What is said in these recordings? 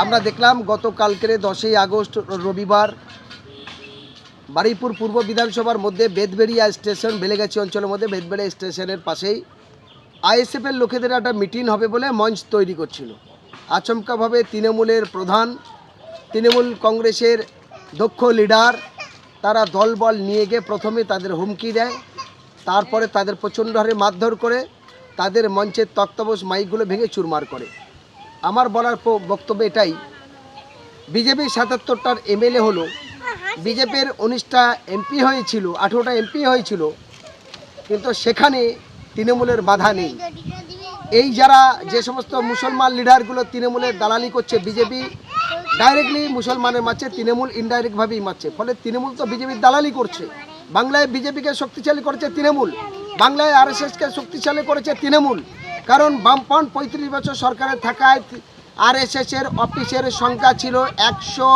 আমরা দেখলাম গতকালকের দশই আগস্ট রবিবার বারুইপুর পূর্ব বিধানসভার মধ্যে বেদবেড়িয়া স্টেশন, বেলেগাছি অঞ্চলের মধ্যে বেদবেড়িয়া স্টেশনের পাশেই আইএসএফের লোকেদের একটা মিটিং হবে বলে মঞ্চ তৈরি করছিল। আচমকাভাবে তৃণমূলের প্রধান, তৃণমূল কংগ্রেসের দক্ষ লিডার, তারা দলবল নিয়ে গিয়ে প্রথমে তাদের হুমকি দেয়, তারপরে তাদের প্রচণ্ড হারে মারধর করে, তাদের মঞ্চের তক্তবোস মাইকগুলো ভেঙে চুরমার করে। আমার বলার বক্তব্য এটাই। বিজেপি সাতাত্তরটার এমএলএ হলো, বিজেপির উনিশটা এমপি হয়েছিল, আঠেরোটা এমপি হয়েছিল, কিন্তু সেখানে তৃণমূলের বাধা নেই। এই যারা যে সমস্ত মুসলমান লিডারগুলো তৃণমূলের দালালি করছে, বিজেপি ডাইরেক্টলি মুসলমানের মারছে, তৃণমূল ইনডাইরেক্টভাবেই মারছে। ফলে তৃণমূল তো বিজেপির দালালি করছে। বাংলায় বিজেপিকে শক্তিশালী করছে তৃণমূল। বাংলায় আর আরএসএসকে শক্তিশালী করেছে তৃণমূল। কারণ বামপন পঁয়ত্রিশ বছর সরকারে থাকায় আর আরএসএসের অফিসের সংখ্যা ছিল একশো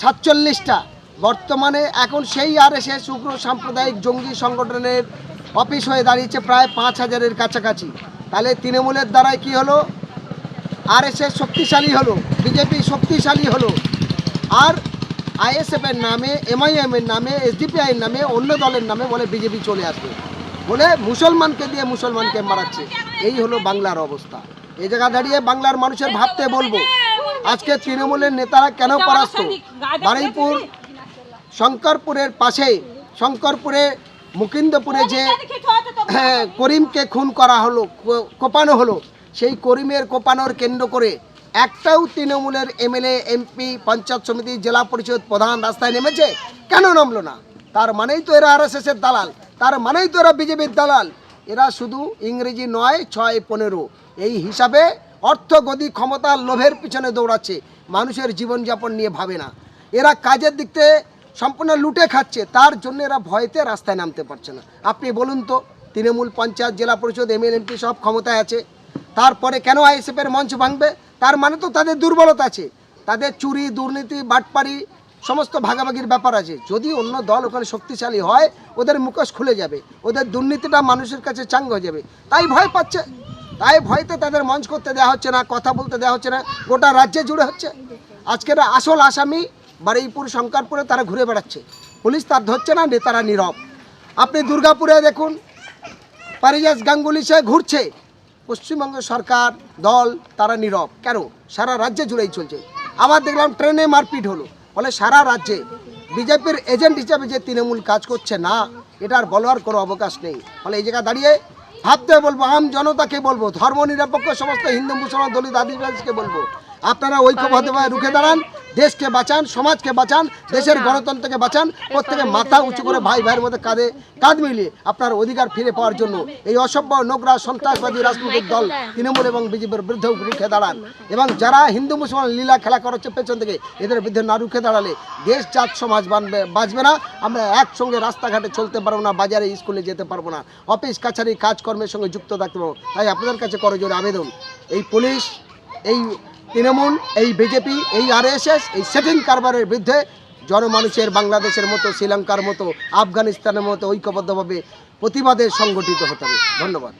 সাতচল্লিশটা। বর্তমানে এখন সেই আরএসএস উগ্র সাম্প্রদায়িক জঙ্গি সংগঠনের অফিস হয়ে দাঁড়িয়েছে প্রায় পাঁচ হাজারের কাছাকাছি। তাহলে তৃণমূলের দ্বারাই কি হলো? আরএসএস শক্তিশালী হলো, বিজেপি শক্তিশালী হলো। আর আইএসএফ এর নামে এমআইএম এর নামে এসডিপিআই এর নামে, অন্য দলের নামে বলে বিজেপি চলে আসবে। বলে মুসলমানকে দিয়ে মুসলমানকে মারাচ্ছে। এই হলো বাংলার অবস্থা। এই জায়গা দাঁড়িয়ে বাংলার মানুষের ভাবতে বলব, আজকে তৃণমূলের নেতারা কেন পরাস্ত? বারুইপুর, শঙ্করপুরের পাশে, শঙ্করপুরে, মুকিন্দপুরে যে হ্যাঁ করিমকে খুন করা হলো কোপানো হলো, সেই করিমের কোপানোর কেন্দ্র করে একটাও তৃণমূলের এমএলএ, এমপি, পঞ্চায়েত সমিতি, জেলা পরিষদ প্রধান রাস্তায় নেমেছে, কেন নামলো না? তার মানেই তো এরা এর দালাল। তার মানেই তো এরা বিজেপির দালাল। এরা শুধু ইংরেজি নয়, ছয়, পনেরো। এই হিসাবে অর্থ গদি ক্ষমতার লোভের পিছনে দৌড়াচ্ছে। মানুষের জীবনযাপন নিয়ে ভাবে না। এরা কাজের দিক থেকে সম্পূর্ণ লুটে খাচ্ছে। তার জন্য এরা ভয়তে রাস্তায় নামতে পারছে না। আপনি বলুন তো, তৃণমূল পঞ্চায়েত, জেলা পরিষদ এমএল এমপি সব ক্ষমতায় আছে। তারপরে কেন আইএসএফের মঞ্চ ভাঙবে? তার মানে তো তাদের দুর্বলতা আছে। তাদের চুরি, দুর্নীতি, বাটপাড়ি সমস্ত ভাগাভাগির ব্যাপার আছে। যদি অন্য দল ওখানে শক্তিশালী হয়, ওদের মুখোশ খুলে যাবে, ওদের দুর্নীতিটা মানুষের কাছে চাঙ্গ হয়ে যাবে। তাই ভয় পাচ্ছে। তাই ভয়তে তাদের মঞ্চ করতে দেওয়া হচ্ছে না, কথা বলতে দেওয়া হচ্ছে না, গোটা রাজ্যে জুড়ে হচ্ছে। আজকের আসল আসামি বারুইপুর, শঙ্করপুরে তারা ঘুরে বেড়াচ্ছে। পুলিশ তার ধরছে না, নেতারা নীরব। আপনি দুর্গাপুরে দেখুন পারিজাস গাঙ্গুলি সে ঘুরছে। পশ্চিমবঙ্গ সরকার, দল, তারা নীরব। কেন? সারা রাজ্যে জুড়েই চলছে। আবার দেখলাম ট্রেনে মারপিট হলো। ফলে সারা রাজ্যে বিজেপির এজেন্ট হিসাবে যে তৃণমূল কাজ করছে না, এটার বলার কোনো অবকাশ নেই। ফলে এই জায়গায় দাঁড়িয়ে ভাবতে বলব, আম জনতাকে বলব, ধর্ম নিরপেক্ষ সমস্ত হিন্দু, মুসলমান, দলিত, আদিবাসীকে বলব। আপনারা ঐক্যবদ্ধভাবে রুখে দাঁড়ান দেশকে বাঁচান সমাজকে বাঁচান দেশের গণতন্ত্রকে বাঁচান প্রত্যেকে মাথা উঁচু করে ভাই ভাইয়ের মধ্যে কাঁধে কাঁধ মিলিয়ে আপনার অধিকার ফিরে পাওয়ার জন্য এই অসভ্য নোংরা সন্ত্রাসবাদী রাজনৈতিক দল তৃণমূল এবং বিজেপির বিরুদ্ধে রুখে দাঁড়ান। এবং যারা হিন্দু মুসলমান লীলা খেলা করাচ্ছে পেছন থেকে এদের বিরুদ্ধে না রুখে দাঁড়ালে দেশ জাত সমাজ বানবে বাঁচবে না। আমরা একসঙ্গে রাস্তাঘাটে চলতে পারব না বাজারে স্কুলে যেতে পারব না। অফিস কাছারি কাজকর্মের সঙ্গে যুক্ত থাকতে পারব তাই আপনাদের কাছে করজোর আবেদন এই পুলিশ এই তৃণমূল, এই বিজেপি, এই আরএসএস, এই সেটিং কারবারের বিরুদ্ধে জনমানুষের বাংলাদেশের মতো, শ্রীলঙ্কার মতো, আফগানিস্তানের মতো ঐক্যবদ্ধভাবে প্রতিবাদে সংগঠিত হতে হবে। ধন্যবাদ।